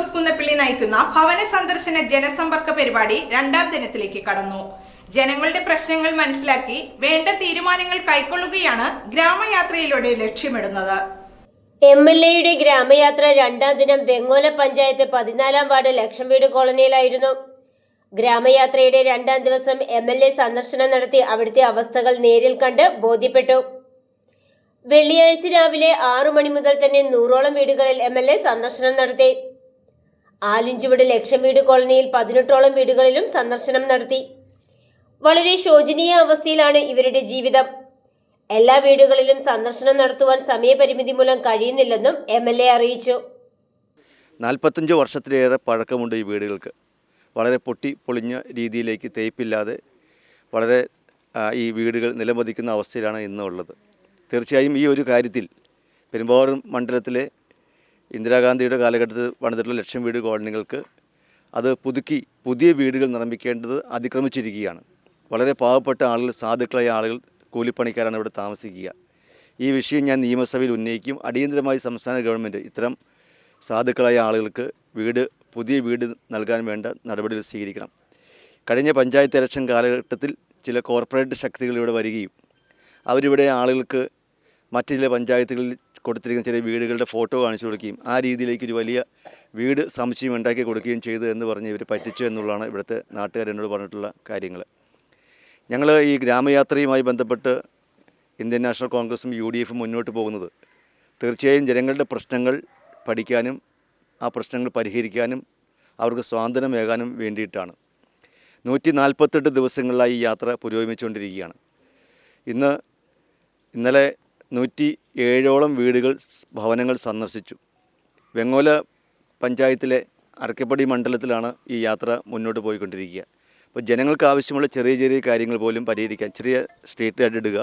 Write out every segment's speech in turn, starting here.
ഫിറോസ് കുന്നപ്പിള്ളി നയിക്കുന്ന ഭവന സന്ദർശന ജനസമ്പർക്ക പരിപാടി രണ്ടാം ദിനത്തിലേക്ക് കടന്നു. ജനങ്ങളുടെ പ്രശ്നങ്ങൾ മനസ്സിലാക്കി വേണ്ട തീരുമാനങ്ങൾ കൈക്കൊള്ളുകയാണ് ഗ്രാമയാത്രയിലൂടെ ലക്ഷ്യമിടുന്നത്. എം എൽ എയുടെ ഗ്രാമയാത്ര രണ്ടാം ദിനം വെങ്ങോല പഞ്ചായത്ത് പതിനാലാം വാർഡ് ലക്ഷം വീട് കോളനിയിലായിരുന്നു. ഗ്രാമയാത്രയുടെ രണ്ടാം ദിവസം എം എൽ എ സന്ദർശനം നടത്തി അവിടുത്തെ അവസ്ഥകൾ നേരിൽ കണ്ട് ബോധ്യപ്പെട്ടു. വെള്ളിയാഴ്ച രാവിലെ ആറു മണി മുതൽ തന്നെ നൂറോളം വീടുകളിൽ എം എൽ എ സന്ദർശനം നടത്തി. ആലിഞ്ചുവട് ലക്ഷം വീട് കോളനിയിൽ പതിനെട്ടോളം വീടുകളിലും സന്ദർശനം നടത്തി. വളരെ ശോചനീയ അവസ്ഥയിലാണ് ഇവരുടെ ജീവിതം. എല്ലാ വീടുകളിലും സന്ദർശനം നടത്തുവാൻ സമയപരിമിതി മൂലം കഴിയുന്നില്ലെന്നും എം എൽ എ അറിയിച്ചു. നാൽപ്പത്തഞ്ച് വർഷത്തിലേറെ പഴക്കമുണ്ട് ഈ വീടുകൾക്ക്. വളരെ പൊട്ടി പൊളിഞ്ഞ രീതിയിലേക്ക് തേപ്പില്ലാതെ വളരെ ഈ വീടുകൾ നിലമതിക്കുന്ന അവസ്ഥയിലാണ് ഇന്നുള്ളത്. തീർച്ചയായും ഈ ഒരു കാര്യത്തിൽ പെരുമ്പാവൂർ മണ്ഡലത്തിലെ ഇന്ദിരാഗാന്ധിയുടെ കാലഘട്ടത്തിൽ പണിതിട്ടുള്ള ലക്ഷം വീട് കോളനികൾക്ക് അത് പുതുക്കി പുതിയ വീടുകൾ നിർമ്മിക്കേണ്ടത് അതിക്രമിച്ചിരിക്കുകയാണ്. വളരെ പാവപ്പെട്ട ആളുകൾ സാധുക്കളായ ആളുകൾ കൂലിപ്പണിക്കാരാണ് ഇവിടെ താമസിക്കുക. ഈ വിഷയം ഞാൻ നിയമസഭയിൽ ഉന്നയിക്കും. അടിയന്തരമായി സംസ്ഥാന ഗവൺമെന്റ് ഇത്തരം സാധുക്കളായ ആളുകൾക്ക് വീട് പുതിയ വീട് നൽകാൻ വേണ്ട നടപടികൾ സ്വീകരിക്കണം. കഴിഞ്ഞ പഞ്ചായത്ത് ഇലക്ഷൻ കാലഘട്ടത്തിൽ ചില കോർപ്പറേറ്റ് ശക്തികൾ ഇവിടെ വരികയും അവരിവിടെ ആളുകൾക്ക് മറ്റു ചില പഞ്ചായത്തുകളിൽ കൊടുത്തിരിക്കുന്ന ചെറിയ വീടുകളുടെ ഫോട്ടോ കാണിച്ചു കൊടുക്കുകയും ആ രീതിയിലേക്ക് ഒരു വലിയ വീട് സമുച്ചയം ഉണ്ടാക്കി കൊടുക്കുകയും ചെയ്തു എന്ന് പറഞ്ഞ് ഇവർ പറ്റിച്ചു എന്നുള്ളതാണ് ഇവിടുത്തെ നാട്ടുകാർ എന്നോട് പറഞ്ഞിട്ടുള്ള കാര്യങ്ങൾ ഞങ്ങൾ ഈ ഗ്രാമയാത്രയുമായി ബന്ധപ്പെട്ട് ഇന്ത്യൻ നാഷണൽ കോൺഗ്രസും യു ഡി എഫും മുന്നോട്ട് പോകുന്നത് തീർച്ചയായും ജനങ്ങളുടെ പ്രശ്നങ്ങൾ പഠിക്കാനും ആ പ്രശ്നങ്ങൾ പരിഹരിക്കാനും അവർക്ക് സ്വാതന്ത്ര്യമേകാനും വേണ്ടിയിട്ടാണ്. നൂറ്റി നാൽപ്പത്തെട്ട് ദിവസങ്ങളിലായി ഈ യാത്ര പുരോഗമിച്ചുകൊണ്ടിരിക്കുകയാണ്. ഇന്ന് ഇന്നലെ നൂറ്റി ഏഴോളം വീടുകൾ ഭവനങ്ങൾ സന്ദർശിച്ചു. വെങ്ങോല പഞ്ചായത്തിലെ അറക്കപ്പടി മണ്ഡലത്തിലാണ് ഈ യാത്ര മുന്നോട്ട് പോയിക്കൊണ്ടിരിക്കുക. അപ്പോൾ ജനങ്ങൾക്ക് ആവശ്യമുള്ള ചെറിയ ചെറിയ കാര്യങ്ങൾ പോലും പരിഹരിക്കാൻ ചെറിയ സ്ട്രീറ്റ് ലൈറ്റ് ഇടുക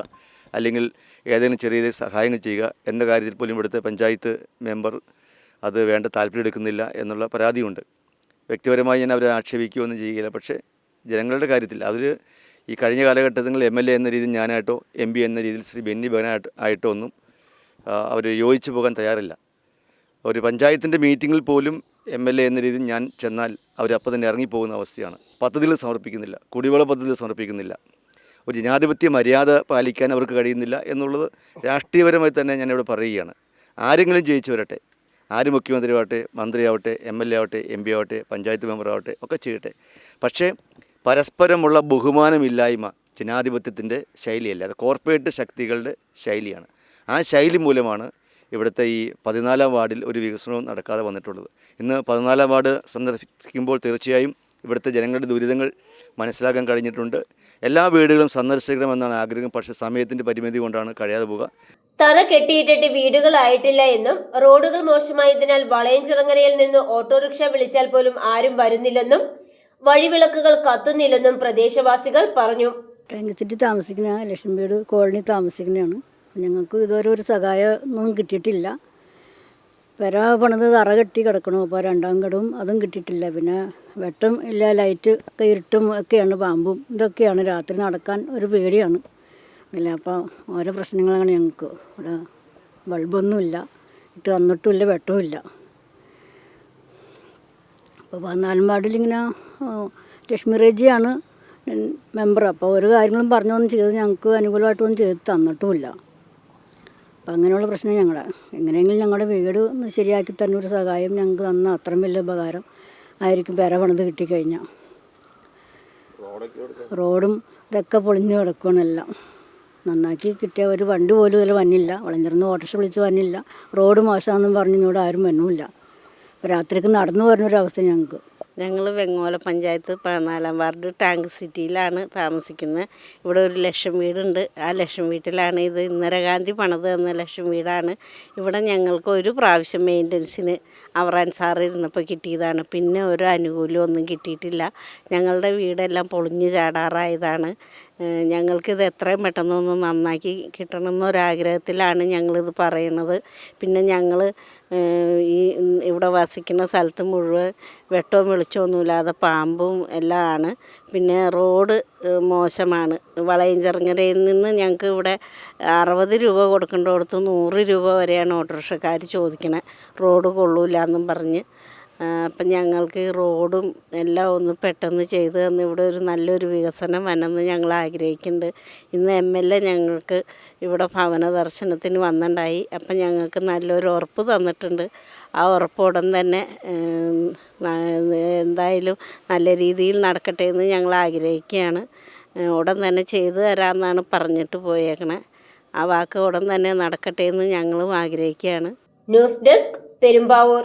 അല്ലെങ്കിൽ ഏതെങ്കിലും ചെറിയ ചെറിയ സഹായങ്ങൾ ചെയ്യുക എന്ന കാര്യത്തിൽ പോലും ഇവിടുത്തെ പഞ്ചായത്ത് മെമ്പർ അത് വേണ്ട താല്പര്യം എടുക്കുന്നില്ല എന്നുള്ള പരാതിയുണ്ട്. വ്യക്തിപരമായി ഞാൻ അവരെ ആക്ഷേപിക്കുകയൊന്നും ചെയ്യുകയില്ല. പക്ഷേ ജനങ്ങളുടെ കാര്യത്തിൽ അവർ ഈ കഴിഞ്ഞ കാലഘട്ടത്തിൽ എം എൽ എ എന്ന രീതിയിൽ ഞാനായിട്ടോ എം പി എന്ന രീതിയിൽ ശ്രീ ബെന്നി ബഹനായിട്ട് ഒന്നും അവർ യോജിച്ചു പോകാൻ തയ്യാറില്ല. ഒരു പഞ്ചായത്തിന്റെ മീറ്റിങ്ങിൽ പോലും എം എൽ എ എന്ന രീതിയിൽ ഞാൻ ചെന്നാൽ അവരപ്പം തന്നെ ഇറങ്ങിപ്പോകുന്ന അവസ്ഥയാണ്. പദ്ധതികൾ സമർപ്പിക്കുന്നില്ല. കുടിവെള്ള പദ്ധതികൾ സമർപ്പിക്കുന്നില്ല. ഒരു ജനാധിപത്യ മര്യാദ പാലിക്കാൻ അവർക്ക് കഴിയുന്നില്ല എന്നുള്ളത് രാഷ്ട്രീയപരമായി തന്നെ ഞാനിവിടെ പറയുകയാണ്. ആരെങ്കിലും ജയിച്ചു വരട്ടെ. ആര് മുഖ്യമന്ത്രിയാവട്ടെ മന്ത്രിയാവട്ടെ എം എൽ എ ആവട്ടെ എം പി ആവട്ടെ പഞ്ചായത്ത് മെമ്പറാവട്ടെ ഒക്കെ ചെയ്യട്ടെ. പക്ഷേ പരസ്പരമുള്ള ബഹുമാനമില്ലായ്മ ജനാധിപത്യത്തിന്റെ ശൈലിയല്ല. അത് കോർപ്പറേറ്റ് ശക്തികളുടെ ശൈലിയാണ്. ആ ശൈലി മൂലമാണ് ഇവിടുത്തെ ഈ പതിനാലാം വാർഡിൽ ഒരു വികസനവും നടക്കാതെ വന്നിട്ടുള്ളത്. ഇന്ന് പതിനാലാം വാർഡ് സന്ദർശിക്കുമ്പോൾ തീർച്ചയായും ഇവിടുത്തെ ജനങ്ങളുടെ ദുരിതങ്ങൾ മനസ്സിലാക്കാൻ കഴിഞ്ഞിട്ടുണ്ട്. എല്ലാ വീടുകളും സന്ദർശിക്കണമെന്നാണ് ആഗ്രഹം. പക്ഷെ സമയത്തിന്റെ പരിമിതി കൊണ്ടാണ് കഴിയാതെ പോവുക. തറ കെട്ടിയിട്ടിട്ട് വീടുകളായിട്ടില്ല എന്നും റോഡുകൾ മോശമായതിനാൽ വളയഞ്ചിറങ്ങരയിൽ നിന്ന് ഓട്ടോറിക്ഷ വിളിച്ചാൽ പോലും ആരും വരുന്നില്ലെന്നും വഴിവിളക്കുകൾ കത്തുന്നില്ലെന്നും പ്രദേശവാസികൾ പറഞ്ഞു. താമസിക്കുന്ന ലക്ഷ്മി വീട് കോളനി താമസിക്കുന്നതാണ്. ഞങ്ങൾക്ക് ഇതുവരെ ഒരു സഹായമൊന്നും കിട്ടിയിട്ടില്ല. പെര പണിത് തറ കെട്ടി കിടക്കണു. അപ്പോൾ രണ്ടാം കടവും അതും കിട്ടിയിട്ടില്ല. പിന്നെ വെട്ടം ഇല്ല ലൈറ്റ് ഒക്കെ ഇരുട്ടും ഒക്കെയാണ് പാമ്പും ഇതൊക്കെയാണ്. രാത്രി നടക്കാൻ ഒരു പേടിയാണ്. ഇല്ല അപ്പോൾ ഓരോ പ്രശ്നങ്ങളാണ് ഞങ്ങൾക്ക്. ഇവിടെ ബൾബൊന്നുമില്ല ഇട്ട് വന്നിട്ടുമില്ല വെട്ടവുമില്ല അപ്പോൾ പതിനാലും ആ, ലക്ഷ്മി റേജിയാണ് മെമ്പർ. അപ്പോൾ ഒരു കാര്യങ്ങളും പറഞ്ഞൊന്നും ചെയ്ത് ഞങ്ങൾക്ക് അനുകൂലമായിട്ടൊന്നും ചെയ്ത് തന്നിട്ടുമില്ല. അപ്പം അങ്ങനെയുള്ള പ്രശ്നം ഞങ്ങളുടെ എങ്ങനെയെങ്കിലും ഞങ്ങളുടെ വീട് ഒന്ന് ശരിയാക്കി തന്നെ ഒരു സഹായം ഞങ്ങൾക്ക് തന്ന അത്രയും വലിയ ഉപകാരം ആയിരിക്കും പെര പണിത് കിട്ടിക്കഴിഞ്ഞാൽ റോഡും ഇതൊക്കെ പൊളിഞ്ഞു കിടക്കുകയാണ് എല്ലാം. നന്നാക്കി കിട്ടിയ ഒരു വണ്ടി പോലും ഇതിൽ വന്നില്ല. വളഞ്ഞിരുന്ന് ഓട്ടോറിക്ഷ വിളിച്ച് വന്നില്ല. റോഡ് മോശമാണെന്നും പറഞ്ഞ് ഇങ്ങോട്ട് ആരും വന്നുമില്ല. രാത്രിക്ക് നടന്നു വരുന്നൊരവസ്ഥ ഞങ്ങൾക്ക് ഞങ്ങൾ വെങ്ങോല പഞ്ചായത്ത് പതിനാലാം വാർഡ് ടാങ്ക് സിറ്റിയിലാണ് താമസിക്കുന്നത്. ഇവിടെ ഒരു ലക്ഷം വീടുണ്ട്. ആ ലക്ഷം വീട്ടിലാണ് ഇത് ഇന്ദിരാഗാന്ധി പണിത് എന്ന ലക്ഷം വീടാണ്. ഇവിടെ ഞങ്ങൾക്ക് ഒരു പ്രാവശ്യം മെയിന്റനൻസിന് അവറാൻ സാറ് ഇരുന്നപ്പോൾ കിട്ടിയതാണ്. പിന്നെ ഒരു ആനുകൂല്യം ഒന്നും കിട്ടിയിട്ടില്ല. ഞങ്ങളുടെ വീടെല്ലാം പൊളിഞ്ഞു ചാടാറായതാണ്. ഞങ്ങൾക്കിത് എത്രയും പെട്ടെന്നൊന്ന് നന്നാക്കി കിട്ടണം എന്നൊരാഗ്രഹത്തിലാണ് ഞങ്ങളിത് പറയുന്നത്. പിന്നെ ഞങ്ങൾ ഈ ഇവിടെ വസിക്കുന്ന സ്ഥലത്ത് മുഴുവൻ വെട്ടവും വെളിച്ചമൊന്നുമില്ലാതെ പാമ്പും എല്ലാം ആണ്. പിന്നെ റോഡ് മോശമാണ്. വളയഞ്ചിറങ്ങരയിൽ നിന്ന് ഞങ്ങൾക്ക് ഇവിടെ അറുപത് രൂപ കൊടുക്കേണ്ടടുത്ത് നൂറ് രൂപ വരെയാണ് ഓട്ടോറിക്ഷക്കാർ ചോദിക്കണത് റോഡ് കൊള്ളില്ല എന്നും പറഞ്ഞ്. അപ്പം ഞങ്ങൾക്ക് ഈ റോഡും എല്ലാം ഒന്ന് പെട്ടെന്ന് ചെയ്ത് തന്ന് ഇവിടെ ഒരു നല്ലൊരു വികസനം വരണമെന്ന് ഞങ്ങൾ ആഗ്രഹിക്കുന്നുണ്ട്. ഇന്ന് എം എൽ എ ഞങ്ങൾക്ക് ഇവിടെ ഭവന ദർശനത്തിന് വന്നിട്ടുണ്ടായി അപ്പം ഞങ്ങൾക്ക് നല്ലൊരു ഉറപ്പ് തന്നിട്ടുണ്ട്. ആ ഉറപ്പ് ഉടൻ തന്നെ എന്തായാലും നല്ല രീതിയിൽ നടക്കട്ടെ എന്ന് ഞങ്ങൾ ആഗ്രഹിക്കുകയാണ്. ഉടൻ തന്നെ ചെയ്തു തരാമെന്നാണ് പറഞ്ഞിട്ട് പോയേക്കണേ. ആ വാക്ക് ഉടൻ തന്നെ നടക്കട്ടെ എന്ന് ഞങ്ങളും ആഗ്രഹിക്കുകയാണ്. News desk Perumbavoor.